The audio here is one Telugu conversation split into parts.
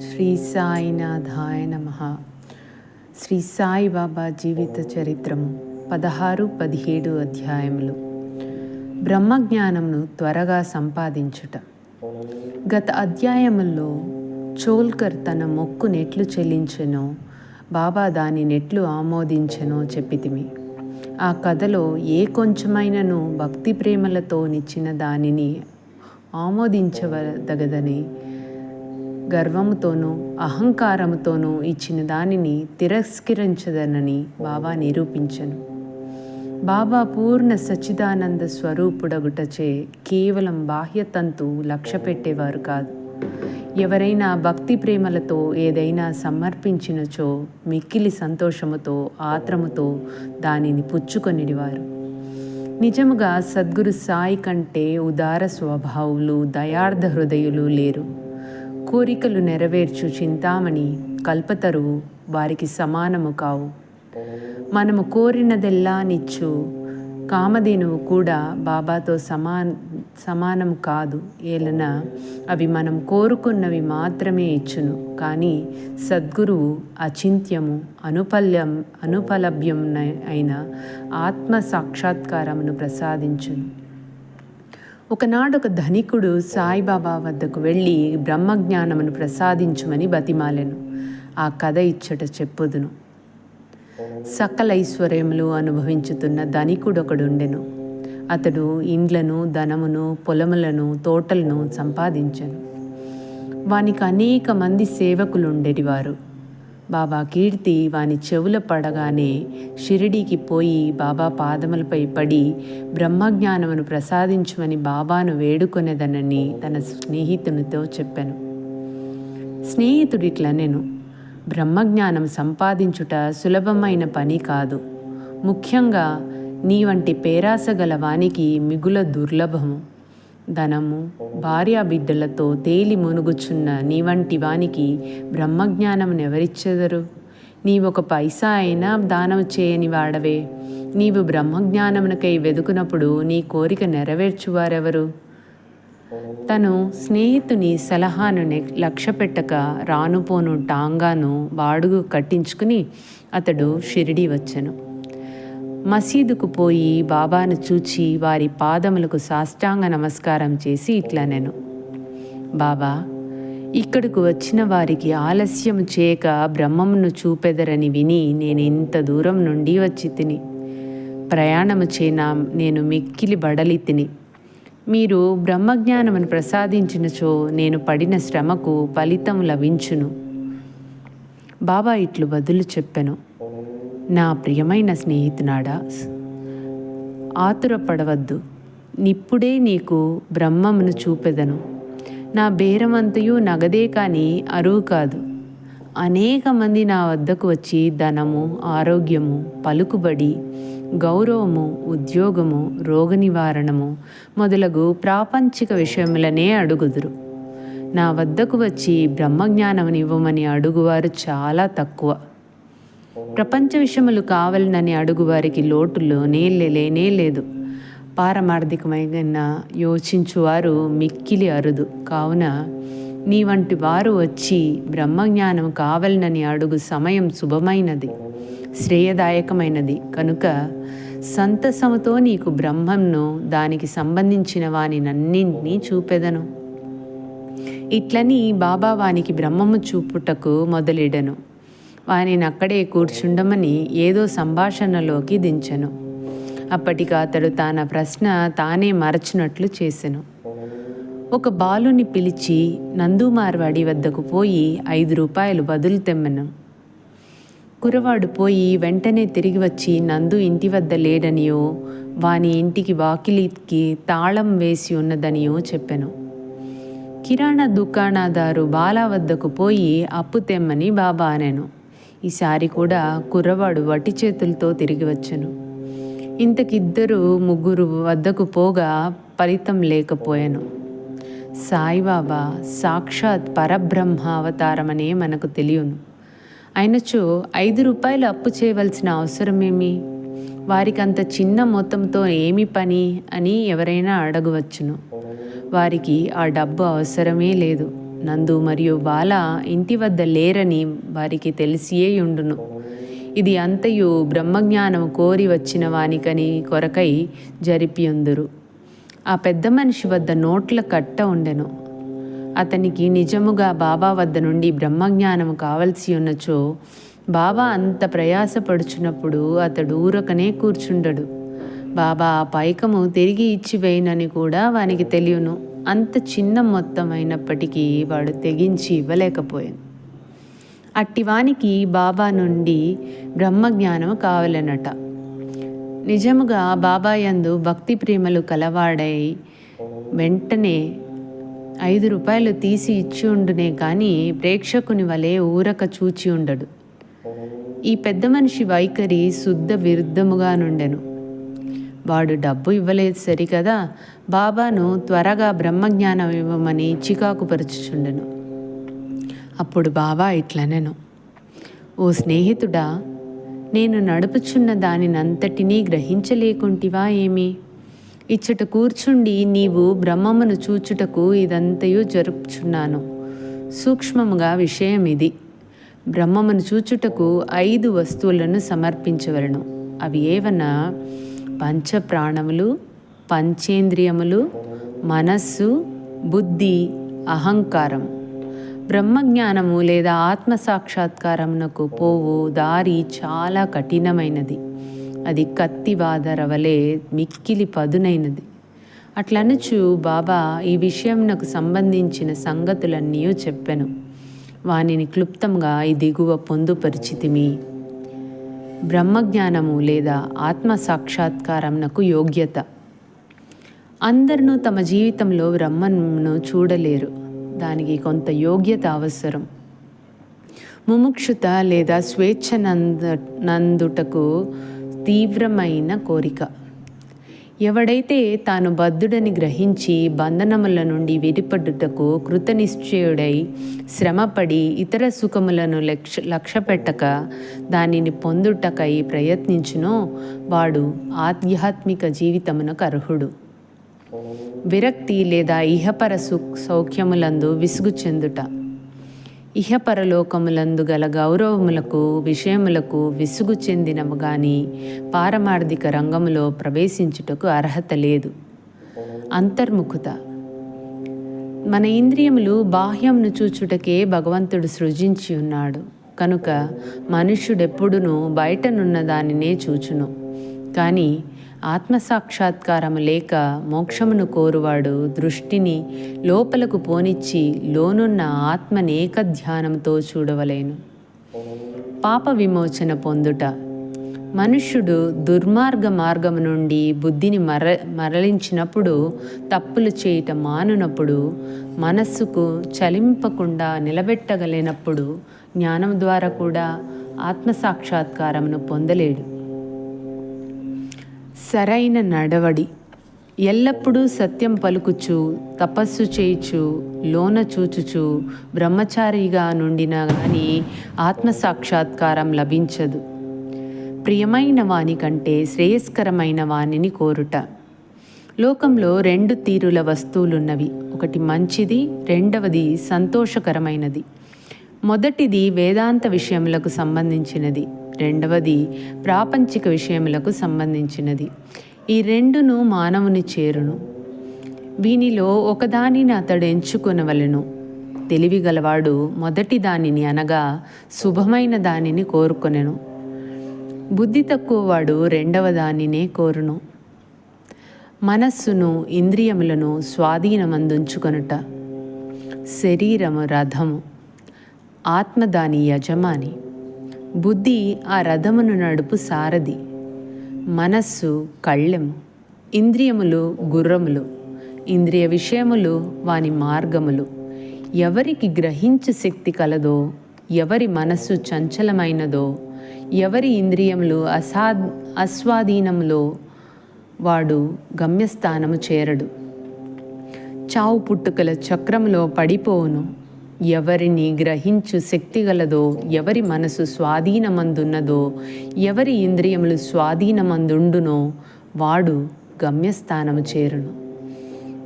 శ్రీ సాయినాథాయ నమ. శ్రీ సాయిబాబా జీవిత చరిత్రము పదహారు పదిహేడు అధ్యాయములు. బ్రహ్మజ్ఞానంను త్వరగా సంపాదించుట. గత అధ్యాయముల్లో చోల్కర్ తన మొక్కు నెట్లు చెల్లించెనో బాబా దాని నెట్లు ఆమోదించెనో చెప్పితిమి. ఆ కథలో ఏ కొంచెమైనను భక్తి ప్రేమలతో నిచ్చిన దానిని ఆమోదించవదగదని గర్వముతోనూ అహంకారముతోనూ ఇచ్చిన దానిని తిరస్కరించదనని బాబా నిరూపించను. బాబా పూర్ణ సచ్చిదానంద స్వరూపుడగుటచే కేవలం బాహ్యతంతు లక్ష్య పెట్టేవారు కాదు. ఎవరైనా భక్తి ప్రేమలతో ఏదైనా సమర్పించినచో మిక్కిలి సంతోషముతో ఆత్రముతో దానిని పుచ్చుకొనిడివారు. నిజముగా సద్గురు సాయి కంటే ఉదార స్వభావులు దయార్థ హృదయులు లేరు. కోరికలు నెరవేర్చు చింతామణి కల్పతరువు వారికి సమానము కావు. మనము కోరినదెల్లా నిచ్చు కామధేనువు కూడా బాబాతో సమాన్ సమానం కాదు. ఏలన అవి మనం కోరుకున్నవి మాత్రమే ఇచ్చును. కానీ సద్గురువు అచింత్యము అనుపల్యం అనుపలభ్యం అయిన ఆత్మ సాక్షాత్కారమును ప్రసాదించును. ఒకనాడు ఒక ధనికుడు సాయిబాబా వద్దకు వెళ్ళి బ్రహ్మజ్ఞానమును ప్రసాదించుమని బతిమాలెను. ఆ కథ ఇచ్చట చెప్పుదును. సకల ఐశ్వర్యములు అనుభవించుతున్న ధనికుడొకడుండెను. అతడు ఇండ్లను ధనమును పొలములను తోటలను సంపాదించను. వానికి అనేక మంది సేవకులు ఉండేటివారు బాబా కీర్తి వాని చెవుల పడగానే షిరిడీకి పోయి బాబా పాదములపై పడి బ్రహ్మజ్ఞానమును ప్రసాదించమని బాబాను వేడుకొనేదనని తన స్నేహితునితో చెప్పాను. స్నేహితుడిట్లా నేను బ్రహ్మజ్ఞానం సంపాదించుట సులభమైన పని కాదు. ముఖ్యంగా నీ వంటి పేరాసగల వానికి మిగుల దుర్లభము. ధనము భార్యా బిడ్డలతో తేలి మునుగుచున్న నీ వంటి వానికి బ్రహ్మజ్ఞానం ఎవరిచ్చెదరు? ఒక పైసా అయినా దానం చేయని వాడవే. నీవు బ్రహ్మజ్ఞానమునకై వెదుకునప్పుడు నీ కోరిక నెరవేర్చువారెవరు? తను స్నేహితుని సలహాను లక్ష్య పెట్టక రానుపోను టాంగాను బాడుగు కట్టించుకుని అతడు షిరిడి వచ్చెను. మసీదుకు పోయి బాబాను చూచి వారి పాదములకు సాష్టాంగ నమస్కారం చేసి ఇట్లా నేను. బాబా ఇక్కడకు వచ్చిన వారికి ఆలస్యం చేయక బ్రహ్మమును చూపెదరని విని నేను ఇంత దూరం నుండి వచ్చి తిని ప్రయాణము చేనా నేను మిక్కిలి బడలి తిని మీరు బ్రహ్మజ్ఞానమును ప్రసాదించినచో నేను పడిన శ్రమకు ఫలితం లభించును. బాబా ఇట్లు బదులు చెప్పెను. నా ప్రియమైన స్నేహితునాడా ఆతురపడవద్దు. నిప్పుడే నీకు బ్రహ్మమును చూపెదను. నా బేరమంతయు నగదే కానీ అరువు కాదు. అనేక మంది నా వద్దకు వచ్చి ధనము ఆరోగ్యము పలుకుబడి గౌరవము ఉద్యోగము రోగ నివారణము మొదలగు ప్రాపంచిక విషయములనే అడుగుదురు. నా వద్దకు వచ్చి బ్రహ్మజ్ఞానమునివ్వమని అడుగువారు చాలా తక్కువ. ప్రపంచ విషయములు కావాలనని అడుగువారికి లోటులోనే లేనే లేదు. పారమార్థికమైన యోచించువారు మిక్కిలి అరుదు. కావున నీ వంటి వారు వచ్చి బ్రహ్మజ్ఞానం కావాలనని అడుగు సమయం శుభమైనది. శ్రేయదాయకమైనది. కనుక సంతసముతో నీకు బ్రహ్మంను దానికి సంబంధించిన వానినన్నింటినీ చూపెదను. ఇట్లని బాబా వానికి బ్రహ్మము చూపుటకు మొదలెడను. వానిని అక్కడే కూర్చుండమని ఏదో సంభాషణలోకి దించెను. అప్పటికి అతడు తన ప్రశ్న తానే మరచినట్లు చేసెను. ఒక బాలుని పిలిచి నందు మార్వాడి వద్దకు పోయి ఐదు రూపాయలు బదులు తెమ్మను. కురవాడు పోయి వెంటనే తిరిగి వచ్చి నందు ఇంటి వద్ద లేడనియో వాని ఇంటికి వాకిలికి తాళం వేసి ఉన్నదనియో చెప్పెను. కిరాణా దుకాణాదారు బాలా వద్దకు పోయి అప్పు తెమ్మని బాబా అనెను. ఈసారి కూడా కుర్రవాడు వటి చేతులతో తిరిగి వచ్చెను. ఇంతకిద్దరు ముగ్గురు వద్దకు పోగా ఫలితం లేకపోయాను. సాయిబాబా సాక్షాత్ పరబ్రహ్మ అవతారమనే మనకు తెలియను. అయినచో ఐదు రూపాయలు అప్పు చేయవలసిన అవసరమేమి వారికి అంత చిన్న మొత్తంతో ఏమి పని అని ఎవరైనా అడగవచ్చును. వారికి ఆ డబ్బు అవసరమే లేదు. నందు మరియు బాల ఇంటి వద్ద లేరని వారికి తెలిసియే ఉండును ఇది అంతయు బ్రహ్మజ్ఞానం కోరి వచ్చిన వానికని కొరకై జరిపియుందురు. ఆ పెద్ద మనిషి వద్ద నోట్ల కట్ట ఉండెను. అతనికి నిజముగా బాబా వద్ద నుండి బ్రహ్మజ్ఞానము కావలసి ఉన్నచో బాబా అంత ప్రయాసపడుచున్నప్పుడు అతడు ఊరకనే కూర్చుండడు. బాబా ఆ పైకము తిరిగి ఇచ్చివేయనని కూడా వానికి తెలియను. అంత చిన్న మొత్తం అయినప్పటికీ వాడు తెగించి ఇవ్వలేకపోయాను. అట్టివానికి బాబా నుండి బ్రహ్మజ్ఞానము కావాలనట. నిజముగా బాబా యందు భక్తి ప్రేమలు కలవాడై వెంటనే ఐదు రూపాయలు తీసి ఇచ్చి ఉండునే కానీ ప్రేక్షకుని వలె ఊరక చూచి ఉండడు. ఈ పెద్ద మనిషి వైఖరి శుద్ధ విరుద్ధముగా నుండెను. వాడు డబ్బు ఇవ్వలేదు సరికదా బాబాను త్వరగా బ్రహ్మజ్ఞానం ఇవ్వమని చికాకు పరుచుచుండెను అప్పుడు బాబా ఇట్లనెను ఓ స్నేహితుడా నేను నడుపుచున్న దానినంతటినీ గ్రహించలేకుంటివా ఏమి? ఇచ్చట కూర్చుండి నీవు బ్రహ్మమును చూచుటకు ఇదంతయు జరుపుచున్నాను. సూక్ష్మముగా విషయం ఇది. బ్రహ్మమును చూచుటకు ఐదు వస్తువులను సమర్పించవలను. అవి ఏవన్నా పంచప్రాణములు పంచేంద్రియములు మనస్సు బుద్ధి అహంకారం. బ్రహ్మజ్ఞానము లేదా ఆత్మ సాక్షాత్కారమునకు పోవు దారి చాలా కఠినమైనది. అది కత్తి వాదర వలె మిక్కిలి పదునైనది. అట్లనుచు బాబా ఈ విషయంనకు సంబంధించిన సంగతులన్నీ చెప్పాను. వానిని క్లుప్తంగా ఈ దిగువ పొందుపరిచితిమి. బ్రహ్మజ్ఞానము లేదా ఆత్మ సాక్షాత్కారంనకు యోగ్యత. అందరినూ తమ జీవితంలో బ్రహ్మను చూడలేరు. దానికి కొంత యోగ్యత అవసరం. ముముక్షుత లేదా స్వేచ్ఛ నంద నందుటకు తీవ్రమైన కోరిక. ఎవడైతే తాను బద్ధుడని గ్రహించి బంధనముల నుండి విడిపడుటకు కృతనిశ్చయుడై శ్రమపడి ఇతర సుఖములను లక్ష లక్ష్యపెట్టక దానిని పొందుటకై ప్రయత్నించునో వాడు ఆధ్యాత్మిక జీవితమునకు అర్హుడు. విరక్తి లేదా ఇహపర సు సౌఖ్యములందు విసుగు చెందుట. ఇహపరలోకములందు గల గౌరవములకు విషయములకు విసుగు చెందినము గాని పారమార్థిక రంగములో ప్రవేశించుటకు అర్హత లేదు. అంతర్ముఖత. మన ఇంద్రియములు బాహ్యంను చూచుటకే భగవంతుడు సృజించి ఉన్నాడు. కనుక మనుష్యుడెప్పుడునూ బయటనున్న దానినే చూచును. కానీ ఆత్మసాక్షాత్కారము లేక మోక్షమును కోరువాడు దృష్టిని లోపలకు పోనిచ్చి లోనున్న ఆత్మనేక ధ్యానంతో చూడవలేను. పాప విమోచన పొందుట. మనుష్యుడు దుర్మార్గ మార్గము నుండి బుద్ధిని మర మరలించినప్పుడు తప్పులు చేయట మానునప్పుడు మనస్సుకు చలింపకుండా నిలబెట్టగలేనప్పుడు జ్ఞానం ద్వారా కూడా ఆత్మసాక్షాత్కారమును పొందలేడు. సరైన నడవడి. ఎల్లప్పుడూ సత్యం పలుకుచు తపస్సు చేయుచు లోన చూచుచు బ్రహ్మచారిగా నుండినా కానీ ఆత్మసాక్షాత్కారం లభించదు. ప్రియమైన వాని కంటే శ్రేయస్కరమైన వాణిని కోరుట. లోకంలో రెండు తీరుల వస్తువులున్నవి. ఒకటి మంచిది రెండవది సంతోషకరమైనది. మొదటిది వేదాంత విషయములకు సంబంధించినది. రెండవది ప్రాపంచిక విషయములకు సంబంధించినది. ఈ రెండును మానవుని చేరును. వీనిలో ఒకదానిని అతడు ఎంచుకొనవలెను. తెలివిగలవాడు మొదటి దానిని అనగా శుభమైన దానిని కోరుకొనెను. బుద్ధి తక్కువ వాడు రెండవ దానినే కోరును. మనస్సును ఇంద్రియములను స్వాధీనమందుంచుకొనుట. శరీరము రథము. ఆత్మ దాని యజమాని. బుద్ధి ఆ రథమును నడుపు సారథి మనస్సు కళ్ళెము ఇంద్రియములు గుర్రములు ఇంద్రియ విషయములు వాని మార్గములు. ఎవరికి గ్రహించు శక్తి కలదో ఎవరి మనస్సు చంచలమైనదో ఎవరి ఇంద్రియములు అసా అస్వాధీనములో వాడు గమ్యస్థానము చేరడు. చావు పుట్టుకల చక్రములో పడిపోవును. ఎవరిని గ్రహించు శక్తి గలదో ఎవరి మనసు స్వాధీనమందున్నదో ఎవరి ఇంద్రియములు స్వాధీనమందుండునో వాడు గమ్యస్థానము చేరును.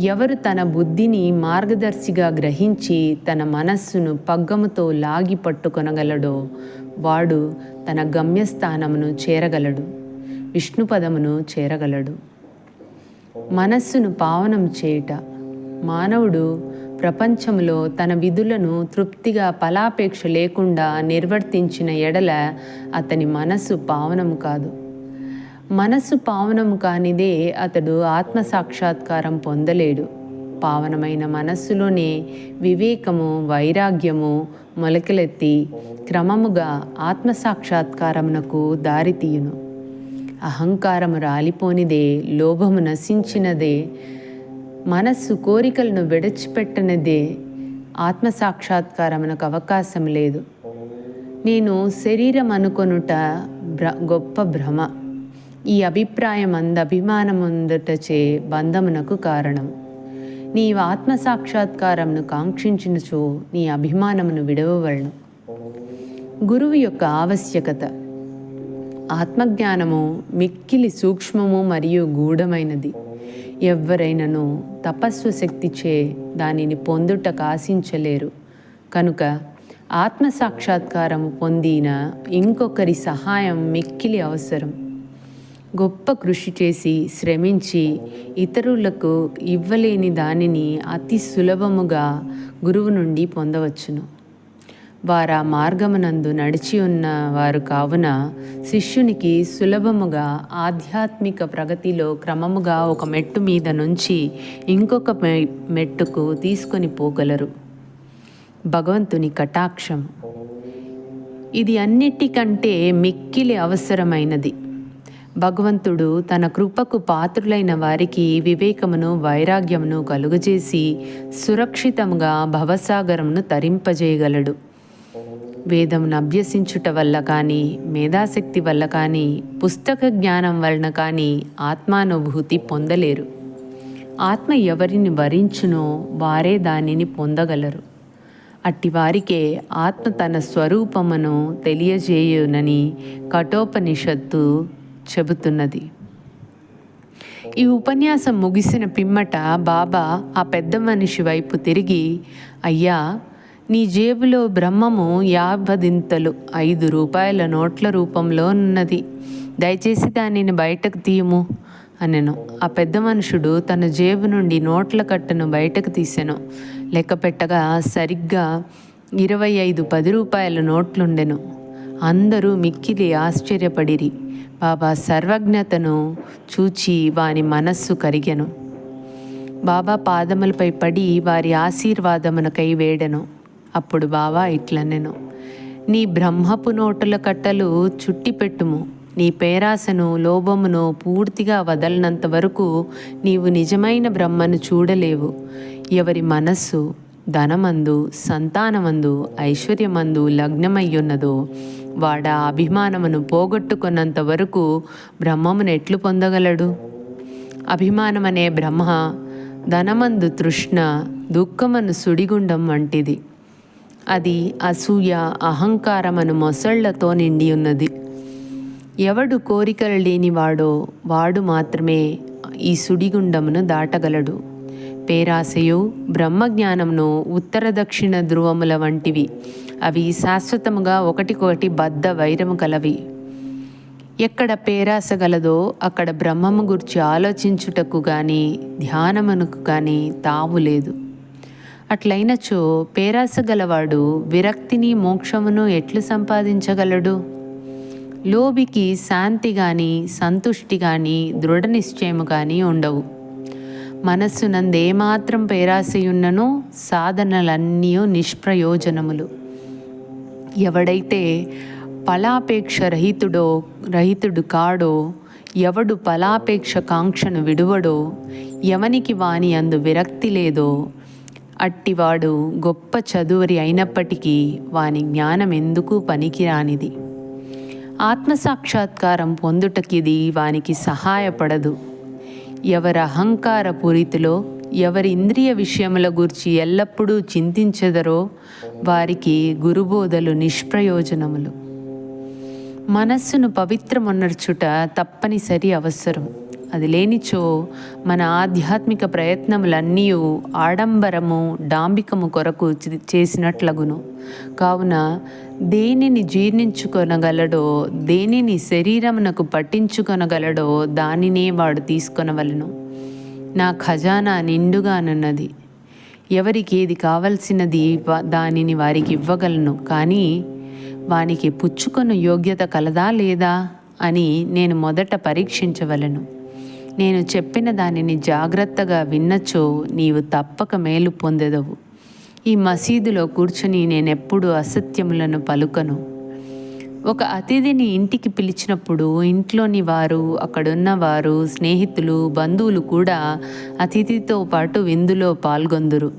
ఎవరు తన బుద్ధిని మార్గదర్శిగా గ్రహించి తన మనస్సును పగ్గముతో లాగి పట్టుకొనగలడో వాడు తన గమ్యస్థానమును చేరగలడు విష్ణుపదమును చేరగలడు. మనస్సును పావనం చేయుట. మానవుడు ప్రపంచంలో తన విధులను తృప్తిగా ఫలాపేక్ష లేకుండా నిర్వర్తించిన ఎడల అతని మనస్సు పావనము కాదు. మనస్సు పావనము కానిదే అతడు ఆత్మ సాక్షాత్కారం పొందలేడు. పావనమైన మనస్సులోనే వివేకము వైరాగ్యము మొలకెలెత్తి క్రమముగా ఆత్మ సాక్షాత్కారమునకు దారితీయును అహంకారము రాలిపోనిదే లోభము నశించినదే మనస్సు కోరికలను విడిచిపెట్టనిదే ఆత్మ సాక్షాత్కారమునకు అవకాశం లేదు. నేను శరీరం అనుకొనుట భ్ర గొప్ప భ్రమ. ఈ అభిప్రాయం అంద అభిమానముందటచే బంధమునకు కారణం. నీవు ఆత్మసాక్షాత్కారమును కాంక్షించినచో నీ అభిమానమును విడవవలను. గురువు యొక్క ఆవశ్యకత. ఆత్మజ్ఞానము మిక్కిలి సూక్ష్మము మరియు గూఢమైనది. ఎవ్వరైనను తపస్సు శక్తిచే దానిని పొందుటకు ఆశించలేరు. కనుక ఆత్మ సాక్షాత్కారం పొందిన ఇంకొకరి సహాయం మిక్కిలి అవసరం. గొప్ప కృషి చేసి శ్రమించి ఇతరులకు ఇవ్వలేని దానిని అతి సులభముగా గురువు నుండి పొందవచ్చును. వారా మార్గమునందు నడిచి ఉన్న వారు కావున శిష్యునికి సులభముగా ఆధ్యాత్మిక ప్రగతిలో క్రమముగా ఒక మెట్టు మీద నుంచి ఇంకొక మెట్టుకు తీసుకొని పోగలరు. భగవంతుని కటాక్షం. ఇది అన్నిటికంటే మిక్కిలి అవసరమైనది. భగవంతుడు తన కృపకు పాత్రులైన వారికి వివేకమును వైరాగ్యమును కలుగజేసి సురక్షితముగా భవసాగరమును తరింపజేయగలడు. వేదమును అభ్యసించుట వల్ల కానీ మేధాశక్తి వల్ల కానీ పుస్తక జ్ఞానం వలన కానీ ఆత్మానుభూతి పొందలేరు. ఆత్మ ఎవరిని వరించునో వారే దానిని పొందగలరు. అట్టి వారికే ఆత్మ తన స్వరూపమును తెలియజేయునని కఠోపనిషత్తు చెబుతున్నది. ఈ ఉపన్యాసం ముగిసిన పిమ్మట బాబా ఆ పెద్ద మనిషి వైపు తిరిగి అయ్యా నీ జేబులో బ్రహ్మము యాభదింతలు ఐదు రూపాయల నోట్ల రూపంలో ఉన్నది దయచేసి దానిని బయటకు తీయము అనెను. ఆ పెద్ద మనుషుడు తన జేబు నుండి నోట్ల కట్టను బయటకు తీసెను. లెక్క పెట్టగా సరిగ్గా ఇరవై ఐదు పది రూపాయల నోట్లుండెను. అందరూ మిక్కిలి ఆశ్చర్యపడిరి. బాబా సర్వజ్ఞతను చూచి వాని మనస్సు కరిగెను. బాబా పాదములపై పడి వారి ఆశీర్వాదమునకై వేడెను. అప్పుడు బావా ఇట్ల నేను. నీ బ్రహ్మపు నోటుల కట్టలు చుట్టిపెట్టుము నీ పేరాసను లోభమును పూర్తిగా వదలనంత వరకు నీవు నిజమైన బ్రహ్మను చూడలేవు. ఎవరి మనస్సు ధనమందు సంతానమందు ఐశ్వర్యమందు లగ్నమయ్యున్నదో వాడ అభిమానమును పోగొట్టుకున్నంత వరకు బ్రహ్మమును ఎట్లు పొందగలడు? అభిమానమనే బ్రహ్మ ధనమందు తృష్ణ దుఃఖమను సుడిగుండం వంటిది. అది అసూయ అహంకారమను మొసళ్ళతో నిండి ఉన్నది. ఎవడు కోరికలు లేనివాడో వాడు మాత్రమే ఈ సుడిగుండమును దాటగలడు. పేరాశయు బ్రహ్మజ్ఞానంను ఉత్తర దక్షిణ ధ్రువముల వంటివి. అవి శాశ్వతముగా ఒకటికొకటి బద్ధ వైరము కలవి. ఎక్కడ పేరాస గలదో అక్కడ బ్రహ్మము గురించి ఆలోచించుటకు కానీ ధ్యానమునకు కానీ తావు లేదు. అట్లైనచో పేరాసగలవాడు విరక్తిని మోక్షమును ఎట్లు సంపాదించగలడు? లోబికి శాంతి గాని సంతుష్టి గాని దృఢ నిశ్చయము కానీ ఉండవు. మనస్సునందేమాత్రం పేరాశయున్ననో సాధనలన్నీ నిష్ప్రయోజనములు. ఎవడైతే ఫలాపేక్ష రహితుడో రహితుడు కాడో ఎవడు ఫలాపేక్ష కాంక్షను విడువడో ఎవనికి వాని అందు విరక్తి లేదో అట్టివాడు గొప్ప చదువరి అయినప్పటికీ వాని జ్ఞానం ఎందుకు పనికిరానిది? ఆత్మసాక్షాత్కారం పొందుటకిది వానికి సహాయపడదు. ఎవరి అహంకార పూరితిలో ఎవరి ఇంద్రియ విషయముల గురించి ఎల్లప్పుడూ చింతించెదరో వారికి గురుబోధలు నిష్ప్రయోజనములు. మనస్సును పవిత్రమున్నర్చుట తప్పనిసరి అవసరం. అది లేనిచో మన ఆధ్యాత్మిక ప్రయత్నములన్నీ ఆడంబరము డాంబికము కొరకు చేసినట్లగును. కావున దేనిని జీర్ణించుకొనగలడో దేనిని శరీరమునకు పట్టించుకొనగలడో దానినే వాడు తీసుకొనవలను. నా ఖజానా నిండుగానున్నది. ఎవరికి ఏది కావలసినది దానిని వారికి ఇవ్వగలను. కానీ వానికి పుచ్చుకొను యోగ్యత కలదా లేదా అని నేను మొదట పరీక్షించవలను. నేను చెప్పిన దానిని జాగ్రత్తగా విన్నచో నీవు తప్పక మేలు పొందెదవు. ఈ మసీదులో కూర్చుని నేనెప్పుడు అసత్యములను పలుకను. ఒక అతిథిని ఇంటికి పిలిచినప్పుడు ఇంట్లోని వారు అక్కడున్న వారు స్నేహితులు బంధువులు కూడా అతిథితో పాటు విందులో పాల్గొందురు.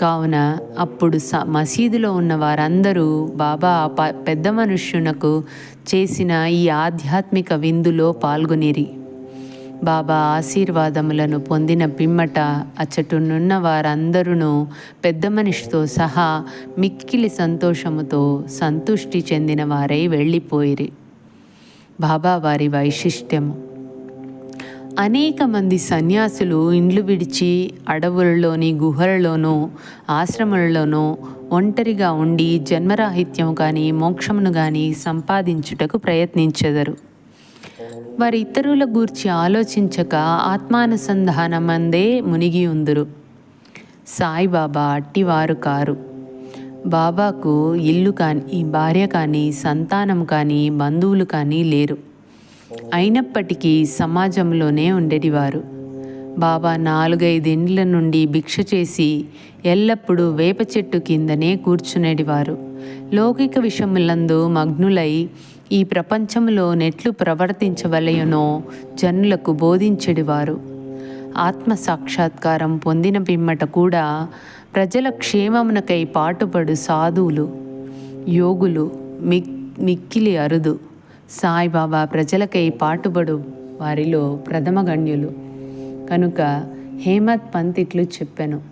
కావున అప్పుడు స మసీదులో ఉన్న వారందరూ బాబా ప- పెద్ద మనుష్యునకు చేసిన ఈ ఆధ్యాత్మిక విందులో పాల్గొనిరి. బాబా ఆశీర్వాదములను పొందిన పిమ్మట అచ్చటునున్న వారందరూ పెద్ద మనిషితో సహా మిక్కిలి సంతోషముతో సంతుష్టి చెందిన వారై వెళ్ళిపోయిరి. బాబా వారి వైశిష్ట్యము. అనేక మంది సన్యాసులు ఇండ్లు విడిచి అడవులలోని గుహలలోనూ ఆశ్రమాలలోనూ ఒంటరిగా ఉండి జన్మరాహిత్యం కానీ మోక్షమును కానీ సంపాదించుటకు ప్రయత్నించెదరు. వారి ఇతరుల గూర్చి ఆలోచించక ఆత్మానుసంధానమందే మునిగి ఉందురు సాయిబాబా అట్టివారు కారు. బాబాకు ఇల్లు కానీ భార్య కానీ సంతానం కానీ బంధువులు కానీ లేరు. అయినప్పటికీ సమాజంలోనే ఉండేటివారు. బాబా నాలుగైదేండ్ల నుండి భిక్ష చేసి ఎల్లప్పుడూ వేప చెట్టు కిందనే కూర్చునేటివారు. లౌకిక విషములందు మగ్నులై ఈ ప్రపంచంలో నెట్లు ప్రవర్తించవలయనో జనులకు బోధించెడివారు. ఆత్మ సాక్షాత్కారం పొందిన పిమ్మట కూడా ప్రజల క్షేమమునకై పాటుపడు సాధువులు యోగులు మిక్ మిక్కిలి అరుదు. సాయిబాబా ప్రజలకై పాటుపడు వారిలో ప్రథమ గణ్యులు. కనుక హేమత్ పంత్ ఇట్లు చెప్పాను.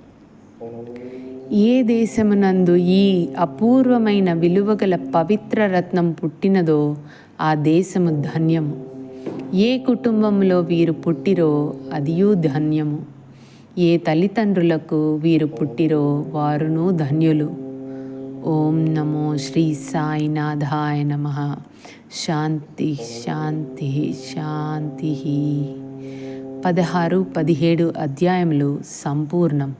ఏ దేశమునందు ఈ అపూర్వమైన విలువగల పవిత్ర రత్నం పుట్టినదో ఆ దేశము ధన్యము. ఏ కుటుంబంలో వీరు పుట్టిరో అదియూ ధన్యము. ఏ తల్లిదండ్రులకు వీరు పుట్టిరో వారును ధన్యులు. ఓం నమో శ్రీ సాయినాథాయ నమ. శాంతి శాంతి శాంతి. పదహారు పదిహేడు అధ్యాయములు సంపూర్ణం.